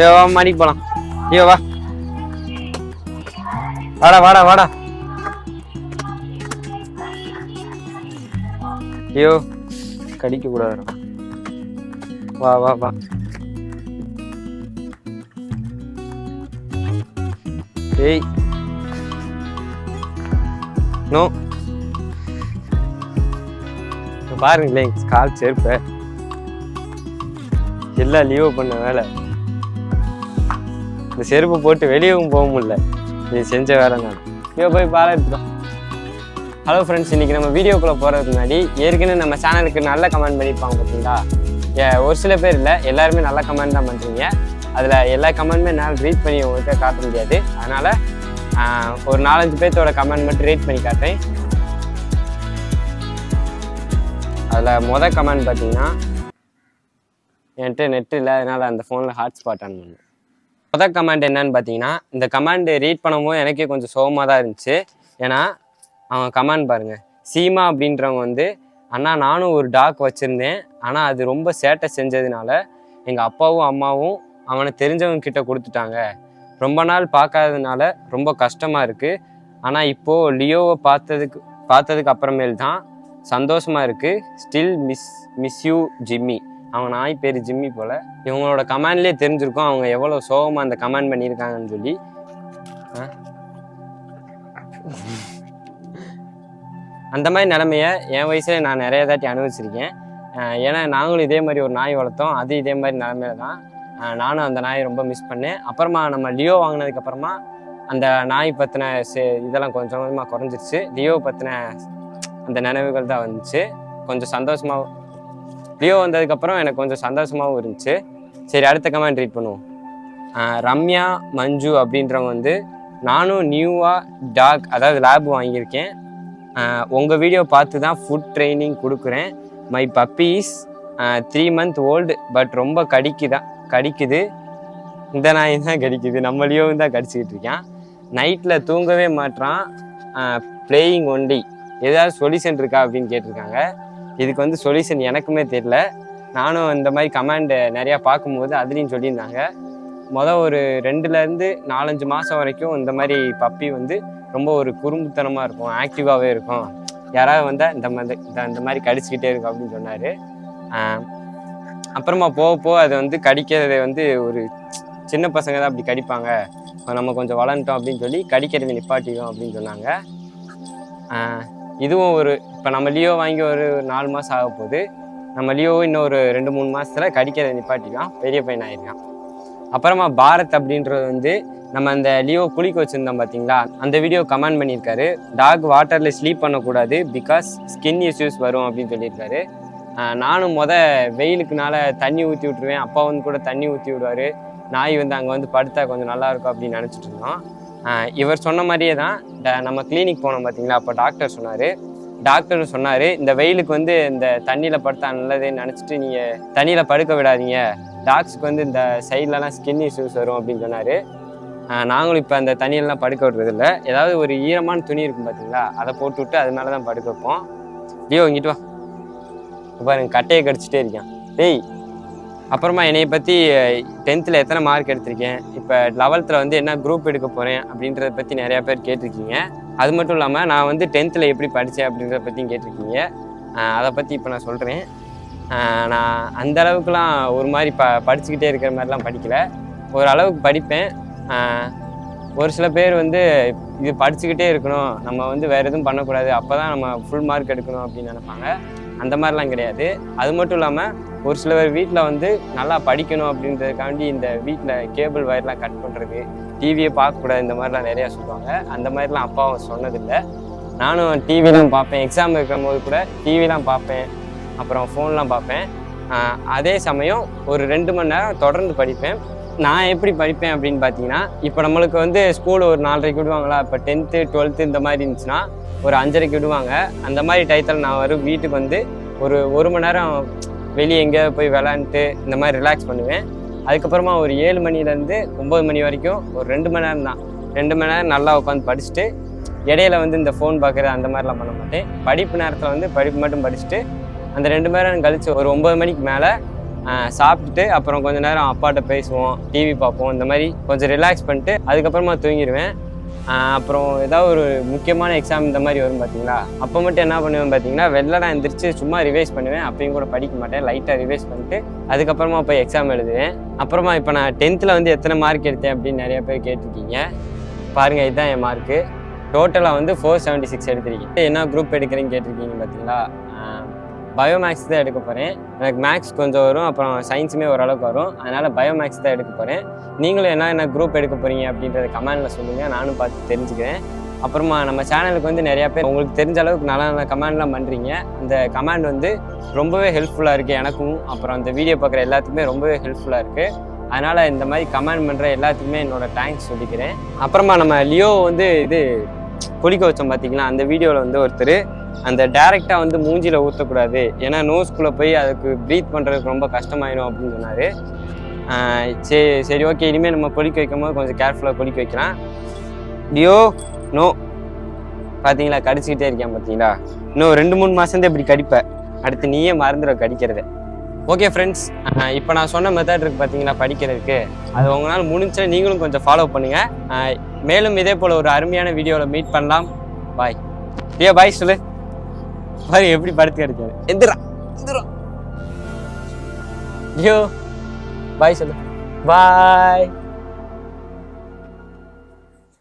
ஏ வா மணிக்கு போலாம். ஐயோ வா. வாடா வாடா வாடா. ஐயோ கடிக்க கூடாது வா வா வா. ஏய். நோ. பாருங்களேன் கால் செருப்ப. எல்லாம் லீவ் பண்ண வேலை. இந்த செருப்பு போட்டு வெளியவும் போக முடியல. நீ செஞ்ச வேலை நான் இங்கே போய் பாலை எடுத்துக்கோ. ஹலோ ஃப்ரெண்ட்ஸ் இன்றைக்கி நம்ம வீடியோக்குள்ளே போகிறதுக்கு முன்னாடி ஏற்கனவே நம்ம சேனலுக்கு நல்ல கமெண்ட் பண்ணியிருப்பாங்க பார்த்தீங்களா? ஏ, ஒரு சில பேர் இல்லை எல்லாருமே நல்ல கமெண்ட் தான் பண்ணுறீங்க அதில் எல்லா கமெண்ட்டுமே என்னால் ரீட் பண்ணி உங்கள்கிட்ட காட்ட முடியாது. அதனால் ஒரு நாலஞ்சு பேர்த்தோட கமெண்ட் மட்டும் ரீட் பண்ணி காட்டுறேன். அதில் மொதல் கமெண்ட் பார்த்தீங்கன்னா என்கிட்ட நெட் இல்லை அதனால் அந்த ஃபோனில் ஹாட்ஸ்பாட் ஆன் பண்ணேன். மொதல் கமாண்ட் என்னன்னு பார்த்தீங்கன்னா இந்த கமாண்டு ரீட் பண்ணும்போது எனக்கே கொஞ்சம் சோகமாக தான் இருந்துச்சு. ஏன்னா அவன் கமாண்ட் பாருங்கள் சீமா அப்படின்றவங்க வந்து அண்ணா நானும் ஒரு டாக் வச்சுருந்தேன். ஆனால் அது ரொம்ப சேட்டை செஞ்சதுனால எங்கள் அப்பாவும் அம்மாவும் அவனை தெரிஞ்சவங்க கிட்ட கொடுத்துட்டாங்க. ரொம்ப நாள் பார்க்காததுனால ரொம்ப கஷ்டமாக இருக்குது ஆனால் இப்போது லியோவை பார்த்ததுக்கு பார்த்ததுக்கு அப்புறமேல் தான் சந்தோஷமாக இருக்குது still miss miss you Jimmy அவன் நாய் பேர் ஜிம்மி போல். இவங்களோட கமெண்ட்லேயே தெரிஞ்சிருக்கும் அவங்க எவ்வளோ சோகமாக அந்த கமெண்ட் பண்ணியிருக்காங்கன்னு சொல்லி. அந்த மாதிரி நிலமைய என் வயசுல நான் நிறைய தாட்டி அனுபவிச்சிருக்கேன். ஏன்னா நாங்களும் இதே மாதிரி ஒரு நாய் வளர்த்தோம். அது இதே மாதிரி நிலமையில தான். நானும் அந்த நாயை ரொம்ப மிஸ் பண்ணேன். அப்புறமா நம்ம லியோ வாங்கினதுக்கு அப்புறமா அந்த நாய் பற்றின இதெல்லாம் கொஞ்சம் கொஞ்சமாக குறைஞ்சிருச்சு. லியோ பற்றின அந்த நினைவுகள் தான் வந்துச்சு. கொஞ்சம் சந்தோஷமாக லியோ வந்ததுக்கப்புறம் எனக்கு கொஞ்சம் சந்தோஷமாகவும் இருந்துச்சு. சரி அடுத்த கமெண்ட் ரீட் பண்ணுவோம். ரம்யா மஞ்சு அப்படின்றவங்க வந்து நானும் நியூவாக டாக் அதாவது லேப் வாங்கியிருக்கேன். உங்கள் வீடியோ பார்த்து தான் ஃபுட் ட்ரைனிங் கொடுக்குறேன். My puppies three month old but ரொம்ப கடிக்குதான் கடிக்குது. இந்த நாய் தான் கடிக்குது. நம்மளையும் தான் கடிச்சிக்கிட்டு இருக்கான். நைட்டில் தூங்கவே மாட்றான். பிளேயிங் ஒன்லி ஏதாவது சொல்யூஷன் இருக்கா அப்படின்னு கேட்டிருக்காங்க. இதுக்கு வந்து சொல்யூஷன் எனக்குமே தெரியல. நானும் இந்த மாதிரி கமாண்டு நிறையா பார்க்கும்போது அதுலேயும் சொல்லியிருந்தாங்க. மொதல் ஒரு ரெண்டுலேருந்து நாலஞ்சு மாதம் வரைக்கும் இந்த மாதிரி பப்பி வந்து ரொம்ப ஒரு குறும்புத்தனமாக இருக்கும் ஆக்டிவாகவே இருக்கும். யாராவது வந்தால் இந்த மாதிரி இந்த இந்த மாதிரி கடிச்சிக்கிட்டே இருக்கும் அப்படின்னு சொன்னார். அப்புறமா போக போக அது வந்து கடிக்கிறது வந்து ஒரு சின்ன பசங்க தான் அப்படி கடிப்பாங்க. நம்ம கொஞ்சம் வளர்ந்துட்டோம் அப்படின்னு சொல்லி கடிக்கிறது நிப்பாட்டிடும் அப்படின்னு சொன்னாங்க. இதுவும் ஒரு இப்போ நம்ம லியோ வாங்கி ஒரு நாலு மாதம் ஆக போகுது. நம்ம லியோவும் இன்னும் ஒரு ரெண்டு மூணு மாதத்தில் கடிக்கிறத நிப்பாட்டிக்கலாம் பெரிய பையன் ஆயிருக்கான் அப்புறமா பாரத் அப்படின்றது வந்து நம்ம அந்த லியோ குளிக்க வச்சுருந்தோம் பார்த்தீங்களா அந்த வீடியோ கமெண்ட் பண்ணியிருக்காரு. டாக் வாட்டரில் ஸ்லீப் பண்ணக்கூடாது பிகாஸ் ஸ்கின் இஷ்யூஸ் வரும் அப்படின்னு சொல்லியிருக்காரு. நானும் மொத வெயிலுக்குனால தண்ணி ஊற்றி விட்ருவேன் அப்பா வந்து கூட தண்ணி ஊற்றி விடுவார். நாய் வந்து அங்கே வந்து படுத்தா கொஞ்சம் நல்லாயிருக்கும் அப்படின்னு நினச்சிட்டு இருந்தோம். இவர் சொன்ன மாதிரியே தான் ட- நம்ம கிளினிக் போனோம் பார்த்தீங்களா அப்போ டாக்டர் சொன்னார். டாக்டர் சொன்னார் இந்த வெயிலுக்கு வந்து இந்த தண்ணியில் படுத்தா நல்லதுன்னு நினச்சிட்டு நீங்கள் தண்ணியில் படுக்க விடாதீங்க. டாக்ஸுக்கு வந்து இந்த சைட்லலாம் ஸ்கின் இஷ்யூஸ் வரும் அப்படின்னு சொன்னார். நாங்களும் இப்போ அந்த தண்ணியெல்லாம் படுக்க விடுறதில்ல. ஏதாவது ஒரு ஈரமான துணி இருக்கும் பார்த்தீங்களா அதை போட்டு விட்டு அது மேலே தான் படுக்க வைப்போம். லியோ இங்கிட்டு வா. பாருங்க கட்டையை கடிச்சிட்டே இருக்கான். டேய் அப்புறமா என்னைய பற்றி டென்த்தில் எத்தனை மார்க் எடுத்திருக்கேன்? இப்போ லெவல்த்தில் வந்து என்ன குரூப் எடுக்க போகிறேன் அப்படின்றத பற்றி நிறையா பேர் கேட்டிருக்கீங்க. அது மட்டும் இல்லாமல் நான் வந்து டென்த்தில் எப்படி படித்தேன் அப்படின்றத பற்றியும் கேட்டிருக்கீங்க. அதை பற்றி இப்போ நான் சொல்கிறேன் நான் அந்த அளவுக்குலாம் ஒரு மாதிரி ப படிச்சுக்கிட்டே இருக்கிற மாதிரிலாம் படிக்கல. ஓரளவுக்கு படிப்பேன். ஒரு சில பேர் வந்து இது படிச்சுக்கிட்டே இருக்கணும். நம்ம வந்து வேறு எதுவும் பண்ணக்கூடாது. அப்போ தான் நம்ம ஃபுல் மார்க் எடுக்கணும் அப்படின்னு நினைப்பாங்க. அந்த மாதிரிலாம் கிடையாது. அது மட்டும் இல்லாமல் ஒரு சிலர் வீட்டில் வந்து நல்லா படிக்கணும் அப்படின்றதுக்காண்டி இந்த வீட்டில் கேபிள் வயர்லாம் கட் பண்ணுறது டிவியை பார்க்கக்கூடாது இந்த மாதிரிலாம் நிறையா சொல்லுவாங்க. அந்த மாதிரிலாம் அப்பாவும் சொன்னதில்லை. நானும் டிவிலாம் பார்ப்பேன். எக்ஸாம் இருக்கிற போது கூட டிவிலாம் பார்ப்பேன். அப்புறம் ஃபோன்லாம் பார்ப்பேன். அதே சமயம் ஒரு ரெண்டு மணி நேரம் தொடர்ந்து படிப்பேன். நான் எப்படி படிப்பேன் அப்படின்னு பார்த்தீங்கன்னா இப்போ நம்மளுக்கு வந்து ஸ்கூல் ஒரு நாலரைக்கு விடுவாங்களா? இப்போ டென்த்து டுவெல்த்து இந்த மாதிரி இருந்துச்சுன்னா ஒரு அஞ்சரைக்கு விடுவாங்க. அந்த மாதிரி டயத்தில் நான் வரும் வீட்டுக்கு வந்து ஒரு ஒரு மணி நேரம் வெளியே எங்கேயாவது போய் விளாண்டுட்டு இந்த மாதிரி ரிலாக்ஸ் பண்ணுவேன். அதுக்கப்புறமா ஒரு ஏழு மணிலேருந்து ஒம்பது மணி வரைக்கும் ஒரு ரெண்டு மணி நேரம் தான். ரெண்டு மணி நேரம் நல்லா உட்காந்து படிச்சுட்டு இடையில வந்து இந்த ஃபோன் பார்க்குறது அந்த மாதிரிலாம் பண்ண மாட்டேன். படிப்பு நேரத்தில் வந்து படிப்பு மட்டும் படிச்சுட்டு அந்த ரெண்டு மணி நேரம் கழிச்சு ஒரு ஒம்பது மணிக்கு மேலே சாப்பிட்டுட்டு அப்புறம் கொஞ்ச நேரம் அப்பாட்ட பேசுவோம் டிவி பார்ப்போம் இந்த மாதிரி கொஞ்சம் ரிலாக்ஸ் பண்ணிட்டு அதுக்கப்புறமா தூங்கிடுவேன் அப்புறம் ஏதாவது ஒரு முக்கியமான எக்ஸாம் இந்த மாதிரி வரும் பார்த்தீங்களா அப்போ மட்டும் என்ன பண்ணுவேன் பார்த்தீங்கன்னா வெள்ளனா எந்திரிச்சு சும்மா ரிவைஸ் பண்ணுவேன். அப்பயும் கூட படிக்க மாட்டேன். லைட்டாக ரிவைஸ் பண்ணிட்டு அதுக்கப்புறமா போய் எக்ஸாம் எழுதுவேன். அப்புறமா இப்போ நான் டென்த்தில் வந்து எத்தனை மார்க் எடுத்தேன் அப்படின்னு நிறைய பேர் கேட்டிருக்கீங்க. பாருங்கள் இதுதான் என் மார்க்கு டோட்டலாக வந்து ஃபோர் செவன்ட்டி சிக்ஸ் எடுத்திருக்கீங்க. என்ன குரூப் எடுக்கிறேன்னு கேட்டிருக்கீங்க பார்த்தீங்களா பயோமேக்ஸ் தான் எடுக்க போகிறேன் எனக்கு மேக்ஸ் கொஞ்சம் வரும் அப்புறம் சயின்ஸுமே ஓரளவுக்கு வரும். அதனால் பயோமேக்ஸ் தான் எடுக்க போகிறேன் நீங்களும் என்ன என்ன குரூப் எடுக்க போகிறீங்க அப்படின்றத கமெண்டில் சொல்லுங்கள் நானும் பார்த்து தெரிஞ்சுக்கிறேன். அப்புறமா நம்ம சேனலுக்கு வந்து நிறையா பேர் உங்களுக்கு தெரிஞ்ச அளவுக்கு நல்ல நல்ல கமெண்ட்லாம் பண்ணுறீங்க அந்த கமெண்ட் வந்து ரொம்பவே ஹெல்ப்ஃபுல்லாக இருக்குது எனக்கும். அப்புறம் அந்த வீடியோ பார்க்குற எல்லாத்துக்குமே ரொம்பவே ஹெல்ப்ஃபுல்லாக இருக்குது அதனால் இந்த மாதிரி கமெண்ட் பண்ணுற எல்லாத்துக்குமே என்னோட தேங்க்ஸ் சொல்லிக்கிறேன். அப்புறமா நம்ம லியோ வந்து இது குளிக்க வச்சோம் பார்த்தீங்களா? அந்த வீடியோவில் வந்து ஒருத்தர் அந்த டேரெக்டாக வந்து மூஞ்சியில் ஊற்றக்கூடாது ஏன்னா நோஸ்குள்ளே போய் அதுக்கு ப்ரீத் பண்ணுறதுக்கு ரொம்ப கஷ்டமாயிடும் அப்படின்னு சொன்னார். சரி சரி ஓகே இனிமேல் நம்ம குளிக்க வைக்கும் போது கொஞ்சம் கேர்ஃபுல்லாக குளிக்க வைக்கலாம். டியோ நோ. பார்த்தீங்களா கடிச்சிக்கிட்டே இருக்கேன் பார்த்தீங்களா இன்னும் ரெண்டு மூணு மாதம் இப்படி கடிப்பேன் அடுத்து நீயே மறந்துட கடிக்கிறத. ஓகே ஃப்ரெண்ட்ஸ் இப்போ நான் சொன்ன மெத்தட் இருக்குது பார்த்தீங்களா படிக்கிறதுக்கு. அது உங்களால் முடிஞ்சா நீங்களும் கொஞ்சம் ஃபாலோ பண்ணுங்கள் மேலும் இதே போல் ஒரு அருமையான வீடியோவில் மீட் பண்ணலாம். பாய் லியோ பாய் சொல்லு. பாரு எப்படி படுத்து கிடைக்காது எந்திரா எந்திரா. லியோ பாய் சொல்லு. பாய்